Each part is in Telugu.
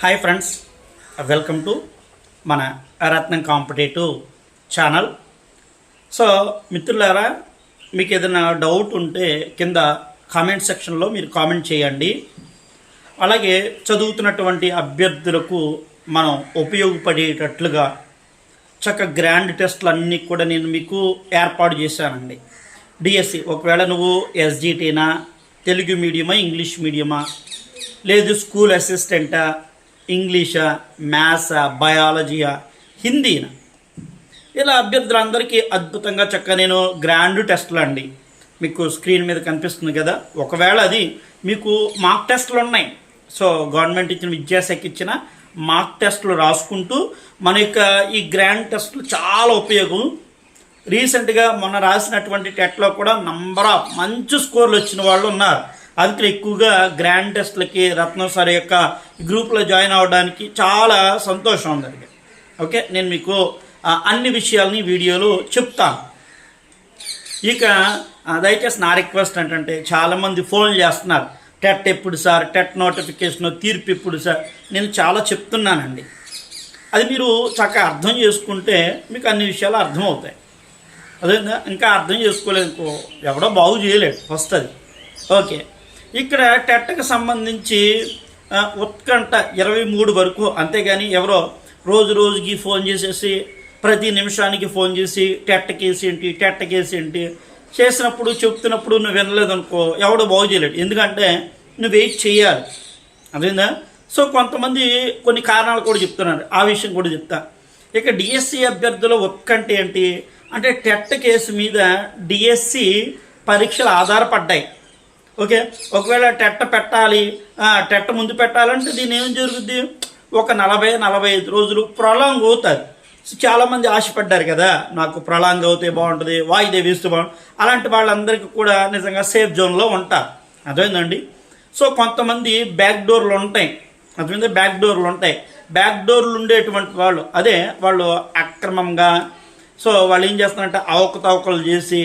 హాయ్ ఫ్రెండ్స్ వెల్కమ్ టు మన రత్నం కాంపిటేటివ్ ఛానల్ సో మిత్రులారా మీకు ఏదైనా డౌట్ ఉంటే కింద కామెంట్ సెక్షన్లో మీరు కామెంట్ చేయండి. అలాగే చదువుతున్నటువంటి అభ్యర్థులకు మనం ఉపయోగపడేటట్లుగా చక్క గ్రాండ్ టెస్ట్లు అన్నీ కూడా నేను మీకు ఏర్పాటు చేశానండి. డిఎస్సి ఒకవేళ నువ్వు ఎస్జిటీనా తెలుగు మీడియమా ఇంగ్లీష్ మీడియమా లేదు స్కూల్ అసిస్టెంటా ఇంగ్లీషా మ్యాథ్సా బయాలజీయా హిందీనా. ఇలా అభ్యర్థులందరికీ అద్భుతంగా చక్క నేను గ్రాండ్ టెస్ట్లు అండి మీకు స్క్రీన్ మీద కనిపిస్తుంది కదా. ఒకవేళ అది మీకు మార్క్ టెస్ట్లు ఉన్నాయి. సో గవర్నమెంట్ ఇచ్చిన విద్యాశాఖ ఇచ్చిన మార్క్ టెస్ట్లు రాసుకుంటూ మన యొక్క ఈ గ్రాండ్ టెస్ట్లు చాలా ఉపయోగం. రీసెంట్గా మొన్న రాసినటువంటి టెట్లో కూడా నంబర్ ఆఫ్ మంచి స్కోర్లు వచ్చిన వాళ్ళు ఉన్నారు. అందుకే ఎక్కువగా గ్రాండ్ టెస్ట్లకి రత్నం సార్ యొక్క గ్రూప్లో జాయిన్ అవ్వడానికి చాలా సంతోషం ఉందండి ఓకే నేను మీకు అన్ని విషయాలని వీడియోలో చెప్తాను. ఇక దయచేసి నా రిక్వెస్ట్ ఏంటంటే చాలామంది ఫోన్ చేస్తున్నారు. టెట్ ఎప్పుడు సార్? టెట్ నోటిఫికేషన్ తీర్పు ఎప్పుడు సార్? నేను చాలా చెప్తున్నానండి. అది మీరు చక్కగా అర్థం చేసుకుంటే మీకు అన్ని విషయాలు అర్థమవుతాయి. అదే ఇంకా అర్థం చేసుకోలేదు ఎవడో బాగు చేయలేడు వస్తుంది ఓకే ఇక్కడ టెట్కి సంబంధించి ఉత్కంఠ ఇరవై మూడు వరకు. అంతేగాని ఎవరో రోజు రోజుకి ఫోన్ చేసేసి ప్రతి నిమిషానికి ఫోన్ చేసి టెట్ కేసు ఏంటి టెట్ కేసు ఏంటి చేసినప్పుడు చెప్తున్నప్పుడు నువ్వు వినలేదు అనుకో ఎవడో బాగు చేయలేడు. ఎందుకంటే నువ్వు వెయిట్ చేయాలి. అదేందా సో కొంతమంది కొన్ని కారణాలు కూడా చెప్తున్నారు. ఆ విషయం కూడా చెప్తా. ఇక డిఎస్సి అభ్యర్థుల ఉత్కంఠ ఏంటి? అంటే టెట్ కేసు మీద డిఎస్సి పరీక్షలు ఆధారపడ్డాయి. ఓకే? ఒకవేళ టెట్ట పెట్టాలి టెట్ట ముందు పెట్టాలంటే దీని ఏం జరుగుద్ది? ఒక నలభై నలభై ఐదు రోజులు ప్రొలాంగ్ అవుతుంది చాలామంది ఆశపడ్డారు కదా నాకు ప్రొలాంగ్ అవుతే బాగుంటుంది వాయిదా వేస్తే బాగుంటుంది. అలాంటి వాళ్ళందరికీ కూడా నిజంగా సేఫ్ జోన్లో ఉంటారు అర్థమైందండి? సో కొంతమంది బ్యాక్ డోర్లు ఉంటాయి. అర్థమైంది? బ్యాక్ డోర్లు ఉంటాయి. బ్యాక్ డోర్లు ఉండేటువంటి వాళ్ళు అదే వాళ్ళు అక్రమంగా సో వాళ్ళు ఏం చేస్తారంటే అవకతవకలు చేసి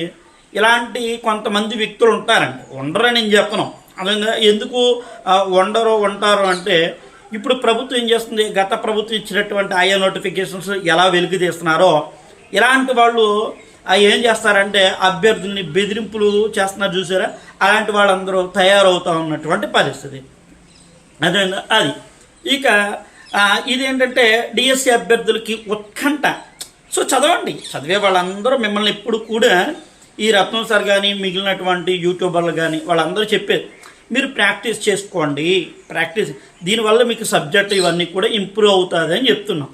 ఇలాంటి కొంతమంది వ్యక్తులు ఉంటారండి. ఉండరని నేను చెప్పను. అదే ఎందుకు ఉండరు ఉంటారు అంటే ఇప్పుడు ప్రభుత్వం ఏం చేస్తుంది? గత ప్రభుత్వం ఇచ్చినటువంటి ఆయా నోటిఫికేషన్స్ ఎలా వెలుగు తీస్తున్నారో ఇలాంటి వాళ్ళు ఏం చేస్తారంటే అభ్యర్థుల్ని బెదిరింపులు చేస్తున్నారు చూసారా? అలాంటి వాళ్ళందరూ తయారవుతూ ఉన్నటువంటి పరిస్థితి. అదే అది. ఇక ఇదేంటంటే డిఎస్సి అభ్యర్థులకి ఉత్కంఠ. సో చదవండి. చదివే వాళ్ళందరూ మిమ్మల్ని ఎప్పుడు కూడా ఈ రత్నం సార్ కానీ మిగిలినటువంటి యూట్యూబర్లు కానీ వాళ్ళందరూ చెప్పేది మీరు ప్రాక్టీస్ చేసుకోండి ప్రాక్టీస్ దీనివల్ల మీకు సబ్జెక్ట్ ఇవన్నీ కూడా ఇంప్రూవ్ అవుతుంది అని చెప్తున్నాం.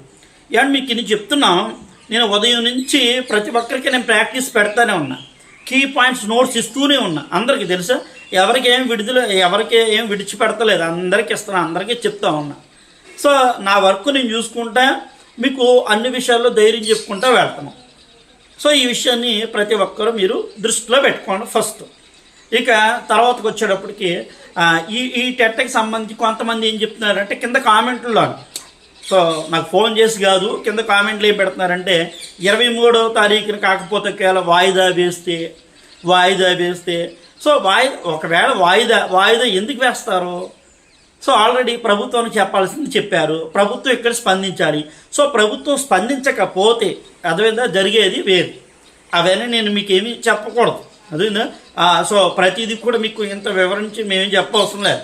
అండ్ మీకు ఇది చెప్తున్నాం నేను ఉదయం నుంచి ప్రతి ఒక్కరికి నేను ప్రాక్టీస్ పెడతానే ఉన్నా. కీ పాయింట్స్ నోట్స్ ఇస్తూనే ఉన్నా. అందరికీ తెలుసా? ఎవరికి ఏం విడుదల ఎవరికి ఏం విడిచిపెడతలేదు అందరికీ ఇస్తున్నా అందరికీ చెప్తా ఉన్నా. సో నా వర్క్ నేను చూసుకుంటా మీకు అన్ని విషయాల్లో ధైర్యం చెప్పుకుంటా వెళ్తాను సో ఈ విషయాన్ని ప్రతి ఒక్కరూ మీరు దృష్టిలో పెట్టుకోండి ఫస్ట్. ఇక తర్వాతకు వచ్చేటప్పటికి ఈ ఈ టెట్కి సంబంధించి కొంతమంది ఏం చెప్తున్నారంటే కింద కామెంట్లో సో నాకు ఫోన్ చేసి కాదు కింద కామెంట్లు ఏం పెడుతున్నారంటే ఇరవై మూడవ తారీఖున కాకపోతే ఒకవేళ వాయిదా వేస్తే వాయిదా వేస్తే. సో వాయి ఒకవేళ వాయిదా వాయిదా ఎందుకు వేస్తారు? సో ఆల్రెడీ ప్రభుత్వానికి చెప్పాల్సింది చెప్పారు. ప్రభుత్వం ఇక్కడ స్పందించాలి. సో ప్రభుత్వం స్పందించకపోతే అదేవిధంగా జరిగేది వేరు. అవన్నీ నేను మీకు ఏమీ చెప్పకూడదు. అదేవిధంగా సో ప్రతిదీ కూడా మీకు ఇంత వివరించి మేమేం చెప్పవసరం లేదు.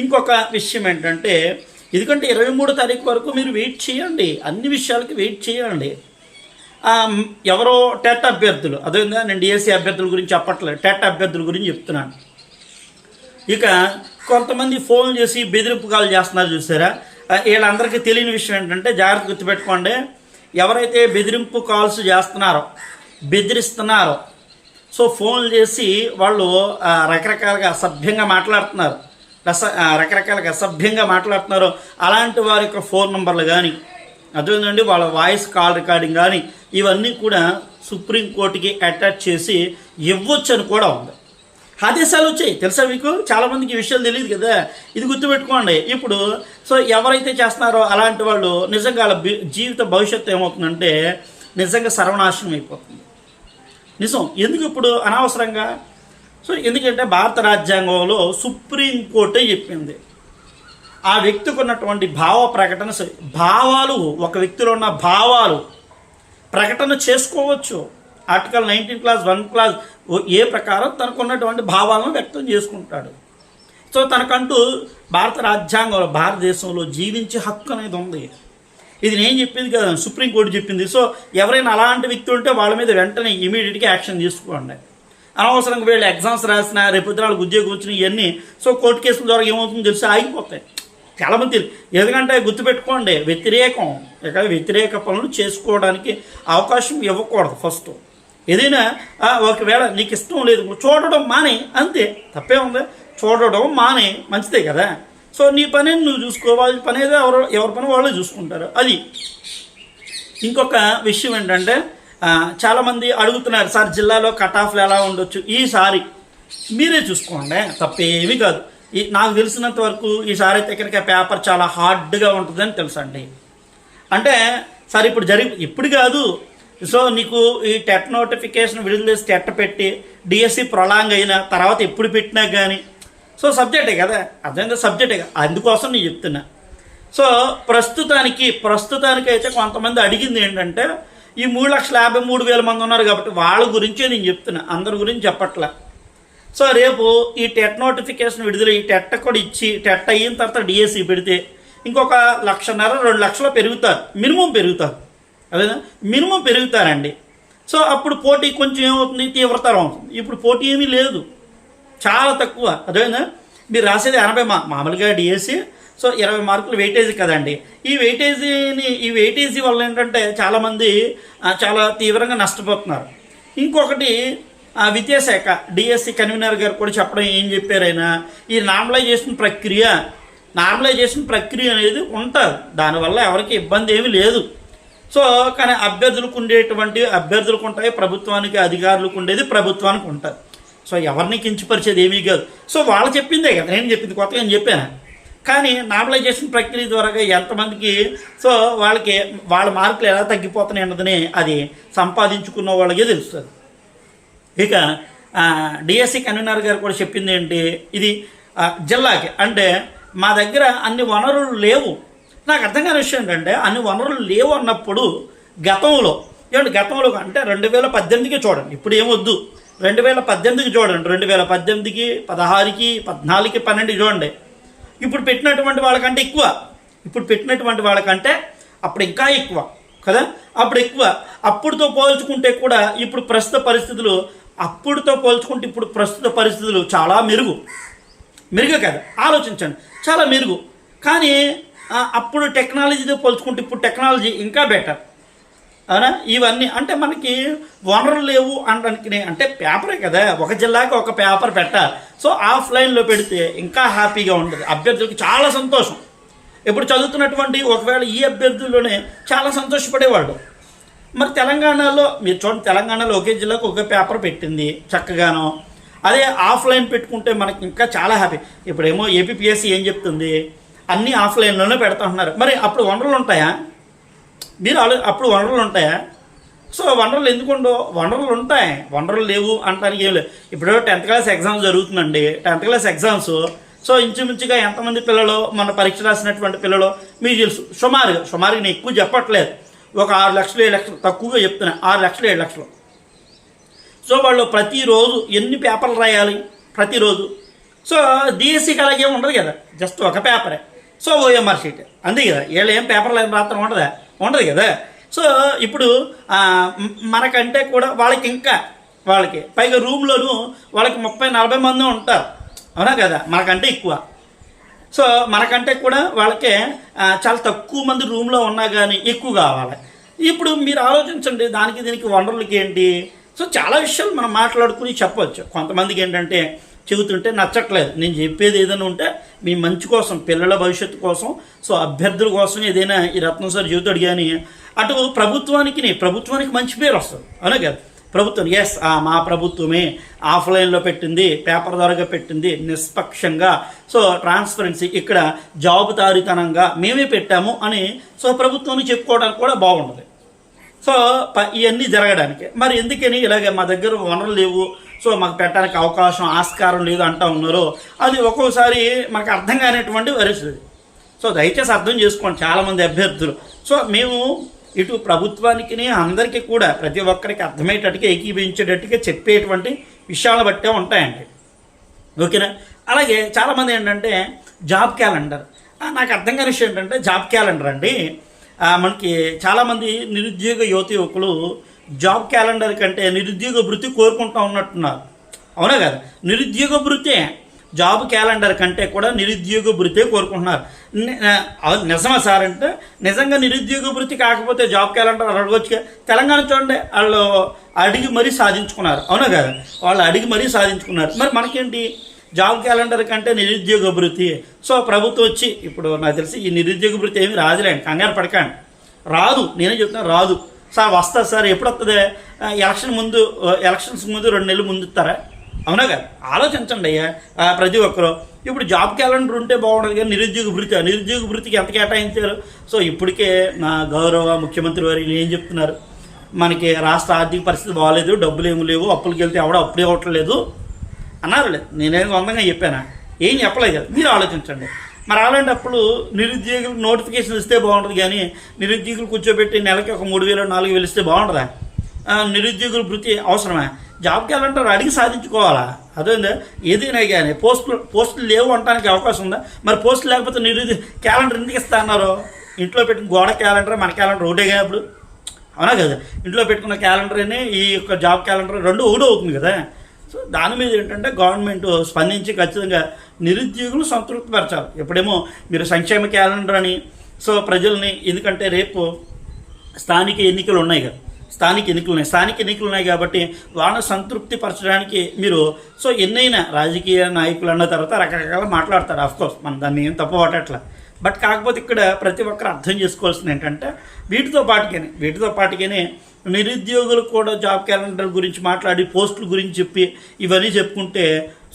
ఇంకొక విషయం ఏంటంటే ఎందుకంటే ఇరవై మూడో తారీఖు వరకు మీరు వెయిట్ చేయండి. అన్ని విషయాలకి వెయిట్ చేయండి. ఎవరో టెట్ అభ్యర్థులు అదేవిధంగా నేను డిఎస్సి అభ్యర్థుల గురించి చెప్పట్లేదు. టెట్ అభ్యర్థుల గురించి చెప్తున్నాను. ఇక కొంతమంది ఫోన్ చేసి బెదిరింపు కాల్ చేస్తున్నారు చూసారా? వీళ్ళందరికీ తెలియని విషయం ఏంటంటే జాగ్రత్త గుర్తుపెట్టుకోండి. ఎవరైతే బెదిరింపు కాల్స్ చేస్తున్నారో బెదిరిస్తున్నారో సో ఫోన్ చేసి వాళ్ళు రకరకాలుగా అసభ్యంగా మాట్లాడుతున్నారు. రస రకరకాలుగా అసభ్యంగా మాట్లాడుతున్నారు. అలాంటి వారి యొక్క ఫోన్ నెంబర్లు కానీ అదేంటండి వాళ్ళ వాయిస్ కాల్ రికార్డింగ్ కానీ ఇవన్నీ కూడా సుప్రీంకోర్టుకి అటాచ్ చేసి ఇవ్వచ్చని కూడా ఉంది. ఆదేశాలు వచ్చాయి. తెలుసా మీకు? చాలామందికి ఈ విషయాలు తెలియదు కదా. ఇది గుర్తుపెట్టుకోండి. ఇప్పుడు సో ఎవరైతే చేస్తున్నారో అలాంటి వాళ్ళు నిజంగా వాళ్ళ జీవిత భవిష్యత్తు ఏమవుతుందంటే నిజంగా సర్వనాశనం అయిపోతుంది. నిజం. ఎందుకు ఇప్పుడు అనవసరంగా? సో ఎందుకంటే భారత రాజ్యాంగంలో సుప్రీంకోర్టే చెప్పింది. ఆ వ్యక్తికి ఉన్నటువంటి భావ ప్రకటన భావాలు ఒక వ్యక్తిలో ఉన్న భావాలు ప్రకటన చేసుకోవచ్చు. Article nineteen clause one clause A ప్రకారం తనకున్నటువంటి భావాలను వ్యక్తం చేసుకుంటాడు. సో తనకంటూ భారత రాజ్యాంగంలో భారతదేశంలో జీవించే హక్కు అనేది ఉంది. ఇది నేను చెప్పింది కదా సుప్రీంకోర్టు చెప్పింది. సో ఎవరైనా అలాంటి వ్యక్తి ఉంటే వాళ్ళ మీద వెంటనే ఇమీడియట్గా యాక్షన్ తీసుకోండి. అనవసరంగా వీళ్ళు ఎగ్జామ్స్ రాసిన రేపు ఉద్యోగం వచ్చిన ఇవన్నీ సో కోర్టు కేసుల ద్వారా ఏమవుతుందో తెలిసి? ఆగిపోతాయి. చాలామంది మంది ఎందుకంటే గుర్తుపెట్టుకోండి వ్యతిరేకం ఇక్కడ వ్యతిరేక పనులు చేసుకోవడానికి అవకాశం ఇవ్వకూడదు ఫస్ట్. ఏదైనా ఒకవేళ నీకు ఇష్టం లేదు చూడడం మానే అంతే. తప్పే ఉంది. చూడడం మానే మంచిదే కదా. సో నీ పని నువ్వు చూసుకో వాళ్ళ పని ఏదో ఎవరు ఎవరి పని వాళ్ళే చూసుకుంటారు. అది. ఇంకొక విషయం ఏంటంటే చాలామంది అడుగుతున్నారు సార్ జిల్లాలో కట్ ఆఫ్లు ఎలా ఉండొచ్చు? ఈసారి మీరే చూసుకోండి. తప్పేమీ కాదు. ఈ నాకు తెలిసినంత వరకు ఈసారి అయితే ఇక్కడికి పేపర్ చాలా హార్డ్గా ఉంటుందని తెలుసండి. అంటే సార్ ఇప్పుడు జరిగి ఇప్పుడు కాదు సో నీకు ఈ టెట్ నోటిఫికేషన్ విడుదల చేసి టెట్ పెట్టి డిఎస్సి ప్రొలాంగ్ అయిన తర్వాత ఎప్పుడు పెట్టినా కానీ సో సబ్జెక్టే కదా అర్థమైందా సబ్జెక్టే కదా అందుకోసం నేను చెప్తున్నా. సో ప్రస్తుతానికి ప్రస్తుతానికి అయితే కొంతమంది అడిగింది ఏంటంటే ఈ మూడు లక్షల యాభై మూడు వేల మంది ఉన్నారు కాబట్టి వాళ్ళ గురించే నేను చెప్తున్నా అందరి గురించి చెప్పట్లే. సో రేపు ఈ టెట్ నోటిఫికేషన్ విడుదల ఈ టెట్ కూడా ఇచ్చి టెట్ అయిన తర్వాత డిఎస్సి పెడితే ఇంకొక లక్షన్నర రెండు లక్షలు పెరుగుతారు మినిమం పెరుగుతారు. మినిమం పెరుగుతారండి. సో అప్పుడు పోటీ కొంచెం ఏమవుతుంది? తీవ్రతరం అవుతుంది. ఇప్పుడు పోటీ ఏమీ లేదు. చాలా తక్కువ. అదేనా? మీరు రాసేది ఎనభై మా మామూలుగా డిఎస్సి. సో ఇరవై మార్కులు వెయిటేజీ కదండి. ఈ వెయిటేజీని ఈ వెయిటేజీ వల్ల ఏంటంటే చాలామంది చాలా తీవ్రంగా నష్టపోతున్నారు. ఇంకొకటి ఆ, విద్యాశాఖ డిఎస్సి కన్వీనర్ గారు కూడా చెప్పడం ఏం చెప్పారైనా ఈ నార్మలైజేషన్ ప్రక్రియ నార్మలైజేషన్ ప్రక్రియ అనేది ఉంటుంది. దానివల్ల ఎవరికి ఇబ్బంది ఏమీ లేదు. సో కానీ అభ్యర్థులకు ఉండేటువంటి అభ్యర్థులకు ఉంటాయి ప్రభుత్వానికి అధికారులకు ఉండేది ప్రభుత్వానికి ఉంటుంది సో ఎవరిని కించపరిచేది ఏమీ కాదు. సో వాళ్ళు చెప్పిందే కదా నేను చెప్పింది కొత్తగా నేను చెప్పాను? కానీ నార్మలైజేషన్ ప్రక్రియ ద్వారా ఎంతమందికి సో వాళ్ళకి వాళ్ళ మార్కులు ఎలా తగ్గిపోతున్నాయి అన్నదని అది సంపాదించుకున్న వాళ్ళకే తెలుస్తుంది. ఇక డిఎస్సి కన్వీనర్ గారు కూడా చెప్పింది ఏంటి? ఇది జిల్లాకి. అంటే మా దగ్గర అన్ని వనరులు లేవు. నాకు అర్థం కాని విషయం ఏంటంటే అన్ని వనరులు లేవు అన్నప్పుడు గతంలో ఏమంటే గతంలో అంటే రెండు వేల పద్దెనిమిదికి చూడండి ఇప్పుడు ఏమొద్దు. రెండు వేల పద్దెనిమిదికి చూడండి రెండు వేల పద్దెనిమిదికి పదహారుకి పద్నాలుగుకి పన్నెండుకి చూడండి. ఇప్పుడు పెట్టినటువంటి వాళ్ళకంటే ఎక్కువ. ఇప్పుడు పెట్టినటువంటి వాళ్ళకంటే అప్పుడు ఇంకా ఎక్కువ కదా? అప్పుడు ఎక్కువ. అప్పుడుతో పోల్చుకుంటే కూడా ఇప్పుడు ప్రస్తుత పరిస్థితులు అప్పుడుతో పోల్చుకుంటే ఇప్పుడు ప్రస్తుత పరిస్థితులు చాలా మెరుగు. మెరుగు కదా? ఆలోచించండి. చాలా మెరుగు. కానీ అప్పుడు టెక్నాలజీతో పోల్చుకుంటే ఇప్పుడు టెక్నాలజీ ఇంకా బెటర్ అవునా? ఇవన్నీ అంటే మనకి వనరులు లేవు అనడానికి అంటే పేపరే కదా ఒక జిల్లాకి ఒక పేపర్ పెట్టాలి. సో ఆఫ్లైన్లో పెడితే ఇంకా హ్యాపీగా ఉంటుంది అభ్యర్థులకు చాలా సంతోషం. ఇప్పుడు చదువుతున్నటువంటి ఒకవేళ ఈ అభ్యర్థుల్లోనే చాలా సంతోషపడేవాళ్ళు. మరి తెలంగాణలో మీరు చూడండి తెలంగాణలో ఒకే జిల్లాకు ఒకే పేపర్ పెట్టింది చక్కగాను. అదే ఆఫ్లైన్ పెట్టుకుంటే మనకి ఇంకా చాలా హ్యాపీ ఇప్పుడేమో ఏపీపీఎస్సీ ఏం చెప్తుంది? అన్నీ ఆఫ్లైన్లోనే పెడుతుంటున్నారు మరి అప్పుడు వనరులు ఉంటాయా? మీరు ఆలో అప్పుడు వనరులు ఉంటాయా? సో వనరులు ఎందుకు వనరులు ఉంటాయి. వనరులు లేవు అంటానికి ఏం లేదు. ఇప్పుడు టెన్త్ క్లాస్ ఎగ్జామ్స్ జరుగుతుందండి. Tenth class exams. సో ఇంచుమించుగా ఎంతమంది పిల్లలు మన పరీక్ష రాసినటువంటి పిల్లలు? మీకు తెలుసు. సుమారుగా సుమారుగా నేను ఎక్కువ చెప్పట్లేదు. ఒక ఆరు లక్షలు ఏడు లక్షలు తక్కువగా చెప్తున్నా. ఆరు లక్షలు ఏడు లక్షలు. సో వాళ్ళు ప్రతిరోజు ఎన్ని పేపర్లు రాయాలి? ప్రతిరోజు. సో డిఎస్సికి అలాగే ఉండదు కదా. జస్ట్ ఒక పేపరే. సో ఓఎంఆర్ షీట్ అంతే కదా. వీళ్ళు ఏం పేపర్లు ఏం రాత్రం ఉండదా? ఉండదు కదా. సో ఇప్పుడు మనకంటే కూడా వాళ్ళకి ఇంకా వాళ్ళకి పైగా రూమ్లోనూ వాళ్ళకి ముప్పై నలభై మంది ఉంటారు. అవునా కదా? మనకంటే ఎక్కువ. సో మనకంటే కూడా వాళ్ళకే చాలా తక్కువ మంది రూమ్లో ఉన్నా కానీ ఎక్కువ కావాలి. ఇప్పుడు మీరు ఆలోచించండి దానికి దీనికి వనరులకి ఏంటి? సో చాలా విషయాలు మనం మాట్లాడుకుని చెప్పవచ్చు కొంతమందికి ఏంటంటే చెబుతుంటే నచ్చట్లేదు. నేను చెప్పేది ఏదైనా ఉంటే మీ మంచి కోసం పిల్లల భవిష్యత్తు కోసం సో అభ్యర్థుల కోసం ఏదైనా ఈ రత్నం సార్ చెబుతాడు కానీ అటు ప్రభుత్వానికి ప్రభుత్వానికి మంచి పేరు వస్తుంది. అవునా కదా? ప్రభుత్వం ఎస్ మా ప్రభుత్వమే ఆఫ్లైన్లో పెట్టింది పేపర్ ద్వారాగా పెట్టింది నిష్పక్షంగా. సో ట్రాన్స్పరెన్సీ ఇక్కడ జవాబుదారీతనంగా మేమే పెట్టాము అని సో ప్రభుత్వానికి చెప్పుకోవడానికి కూడా బాగుంటుంది. సో ఇవన్నీ జరగడానికి. మరి ఎందుకని ఇలాగే మా దగ్గర వనరులు లేవు సో మాకు పెట్టడానికి అవకాశం ఆస్కారం లేదు అంటూ ఉన్నారో. అది ఒక్కోసారి మనకు అర్థం కానిటువంటి పరిస్థితి సో దయచేసి అర్థం చేసుకోండి చాలామంది అభ్యర్థులు. సో మేము ఇటు ప్రభుత్వానికి అందరికీ కూడా ప్రతి ఒక్కరికి అర్థమయ్యేటట్టుగా ఏకీభవించేటట్టుగా చెప్పేటువంటి విషయాలు బట్టే ఉంటాయండి. ఓకేనా? అలాగే చాలామంది ఏంటంటే జాబ్ క్యాలెండర్. నాకు అర్థం కాని విషయం ఏంటంటే జాబ్ క్యాలెండర్ అండి. మనకి చాలామంది నిరుద్యోగ యువత యువకులు జాబ్ క్యాలెండర్ కంటే నిరుద్యోగ వృత్తి కోరుకుంటూ ఉన్నట్టున్నారు. అవునా కదా? నిరుద్యోగ వృత్తే జాబ్ క్యాలెండర్ కంటే కూడా నిరుద్యోగ వృత్తే కోరుకుంటున్నారు. నిజమా సార్ అంటే నిజంగా నిరుద్యోగ వృత్తి కాకపోతే జాబ్ క్యాలెండర్ అడగొచ్చు తెలంగాణ చూడండి వాళ్ళు అడిగి మరీ సాధించుకున్నారు. అవునా కదా? వాళ్ళు అడిగి మరీ సాధించుకున్నారు. మరి మనకేంటి? జాబ్ క్యాలెండర్ కంటే నిరుద్యోగ వృత్తి. సో ప్రభుత్వం వచ్చి ఇప్పుడు నాకు తెలిసి ఈ నిరుద్యోగ వృత్తి ఏమి రాదులేండి కంగారు పడకండి. రాదు నేనే చెప్తున్నా రాదు. సార్ వస్తా సార్ ఎప్పుడు వస్తుంది ఎలక్షన్ ముందు ఎలక్షన్స్ ముందు రెండు నెలలు ముందు ఇస్తారా అవునా కదా? ఆలోచించండి అయ్యా ప్రతి ఒక్కరు. ఇప్పుడు జాబ్ క్యాలెండర్ ఉంటే బాగుండదు కానీ నిరుద్యోగ భృతి నిరుద్యోగ భృతికి ఎంత కేటాయించారు? సో ఇప్పటికే నా గౌరవ ముఖ్యమంత్రి వారు ఏం చెప్తున్నారు? మనకి రాష్ట్ర ఆర్థిక పరిస్థితి బాగాలేదు డబ్బులు ఏమి లేవు అప్పులకి వెళ్తే ఎవడో అప్పుడే ఇవ్వట్లేదు అన్నారు లేదు నేనేం వందంగా చెప్పానా? ఏం చెప్పలేదు కదా. మీరు ఆలోచించండి. మరి అలాంటప్పుడు నిరుద్యోగులు నోటిఫికేషన్ ఇస్తే బాగుంటుంది కానీ నిరుద్యోగులు కూర్చోబెట్టి నెలకి ఒక మూడు వేలు నాలుగు వేలు ఇస్తే బాగుంటుందా? నిరుద్యోగుల వృత్తి అవసరమా? జాబ్ క్యాలెండర్ అడిగి సాధించుకోవాలా? అదేందా? ఏదైనా కానీ పోస్టులు పోస్టులు లేవు అనడానికి అవకాశం ఉందా? మరి పోస్టులు లేకపోతే నిరుద్యోగ క్యాలెండర్ ఎందుకు ఇస్తా అన్నారు? ఇంట్లో పెట్టిన గోడ క్యాలెండర్? మన క్యాలెండర్ ఒకటేగా ఇప్పుడు. అవునా కదా? ఇంట్లో పెట్టుకున్న క్యాలెండర్ అని ఈ యొక్క జాబ్ క్యాలెండర్ రెండు ఒకటి అవుతుంది కదా. సో దాని మీద ఏంటంటే గవర్నమెంట్ స్పందించి ఖచ్చితంగా నిరుద్యోగులు సంతృప్తిపరచాలి. ఎప్పుడేమో మీరు సంక్షేమ క్యాలెండర్ అని సో ప్రజల్ని ఎందుకంటే రేపు స్థానిక ఎన్నికలు ఉన్నాయి కదా స్థానిక ఎన్నికలు ఉన్నాయి. స్థానిక ఎన్నికలు ఉన్నాయి కాబట్టి వాళ్ళని సంతృప్తి పరచడానికి మీరు సో ఎన్నైనా రాజకీయ నాయకులు అన్న తర్వాత రకరకాల మాట్లాడతారు అఫ్కోర్స్ మనం దాన్ని ఏం తప్పు పట్టట్లా. బట్ కాకపోతే ఇక్కడ ప్రతి ఒక్కరు అర్థం చేసుకోవాల్సింది ఏంటంటే వీటితో పాటుగానే వీటితో పాటుగానే నిరుద్యోగులు కూడా జాబ్ క్యాలెండర్ గురించి మాట్లాడి పోస్టుల గురించి చెప్పి ఇవన్నీ చెప్పుకుంటే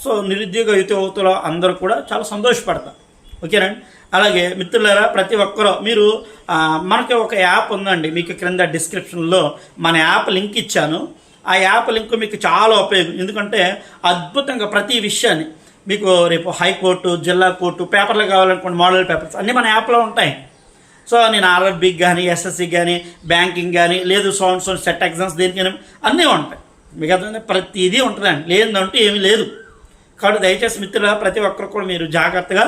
సో నిరుద్యోగ యువత యువతలో అందరూ కూడా చాలా సంతోషపడతారు. ఓకేనండి అలాగే మిత్రులారా ప్రతి ఒక్కరూ మీరు మనకి ఒక యాప్ ఉందండి. మీకు క్రింద డిస్క్రిప్షన్లో మన యాప్ లింక్ ఇచ్చాను. ఆ యాప్ లింక్ మీకు చాలా ఉపయోగం. ఎందుకంటే అద్భుతంగా ప్రతి విషయాన్ని మీకు రేపు హైకోర్టు జిల్లా కోర్టు పేపర్లు కావాలనుకోండి మోడల్ పేపర్స్ అన్నీ మన యాప్లో ఉంటాయి. సో నేను ఆర్ఆర్బీకి కానీ ఎస్ఎస్సి కానీ బ్యాంకింగ్ కానీ లేదు సౌండ్ సౌండ్ సెట్ ఎగ్జామ్స్ దేనికైనా అన్నీ ఉంటాయి. మీకు ప్రతిదీ ఉంటుందండి. లేదంటూ ఏమీ లేదు. కాబట్టి దయచేసి మిత్రుల ప్రతి ఒక్కరు కూడా మీరు జాగ్రత్తగా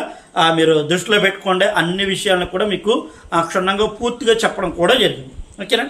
మీరు దృష్టిలో పెట్టుకోండి. అన్ని విషయాలను కూడా మీకు క్షుణ్ణంగా పూర్తిగా చెప్పడం కూడా జరిగింది. ఓకేనా?